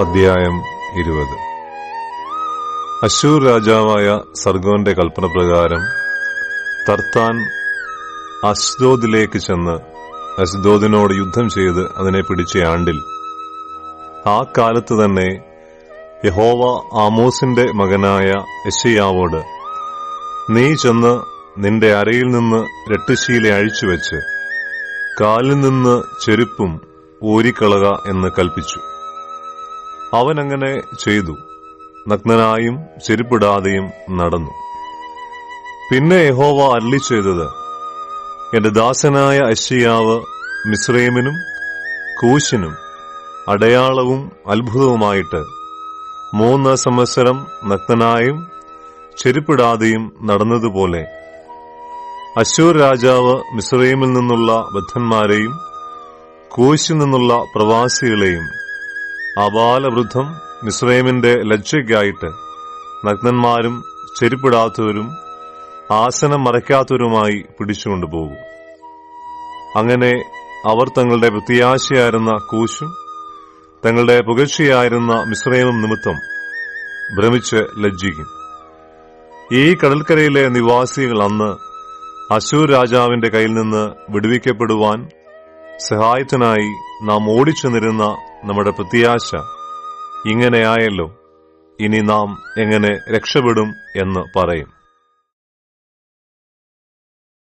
അധ്യായം ഇരുപത്. അശൂർ രാജാവായ സർഗോന്റെ കൽപ്പന പ്രകാരം തർത്താൻ അസ്ദോദിലേക്ക് ചെന്ന് അസ്ദോദിനോട് യുദ്ധം ചെയ്ത് അതിനെ പിടിച്ച ആണ്ടിൽ. ആ കാലത്ത് തന്നെ യഹോവ ആമോസിന്റെ മകനായ യശയാവോട് നീ ചെന്ന് നിന്റെ അരയിൽ നിന്ന് രട്ടുശീല അഴിച്ചുവെച്ച് കാലിൽ നിന്ന് ചെരുപ്പും ഊരിക്കളക എന്ന് കൽപ്പിച്ചു. അവൻ അങ്ങനെ ചെയ്തു. നഗ്നനായും ചെരുപ്പിടാതെയും നടന്നു. പിന്നെ യഹോവ അല്ലി ചെയ്തത് എന്റെ ദാസനായ അശ്യാവ് മിശ്രൈമിനും കൂശിനും അടയാളവും അത്ഭുതവുമായിട്ട് മൂന്ന് സംവത്സരം നഗ്നനായും ചെരുപ്പിടാതെയും നടന്നതുപോലെ അശൂർ രാജാവ് മിസ്രൈമിൽ നിന്നുള്ള ബദ്ധന്മാരെയും കൂശിൽ നിന്നുള്ള പ്രവാസികളെയും അപാലവൃദ്ധം മിസ്രൈമിന്റെ ലജ്ജയ്ക്കായിട്ട് നഗ്നന്മാരും ചെരുപ്പിടാത്തവരും ആസനം മറയ്ക്കാത്തവരുമായി പിടിച്ചുകൊണ്ടുപോകും. അങ്ങനെ അവർ തങ്ങളുടെ പ്രത്യാശയായിരുന്ന കൂശും തങ്ങളുടെ പുകഴ്ചയായിരുന്ന മിശ്രയവും നിമിത്തം ഭ്രമിച്ച് ലജ്ജിക്കും. ഈ കടൽക്കരയിലെ നിവാസികൾ അന്ന് അശൂർ രാജാവിന്റെ കയ്യിൽ നിന്ന് വിടുവിക്കപ്പെടുവാൻ സഹായത്തിനായി നാം ഓടിച്ചെന്നിരുന്ന നമ്മുടെ പ്രത്യാശ. ഇങ്ങനെയായല്ലോ. ഇനി നാം എങ്ങനെ രക്ഷപ്പെടും എന്ന് പറയും.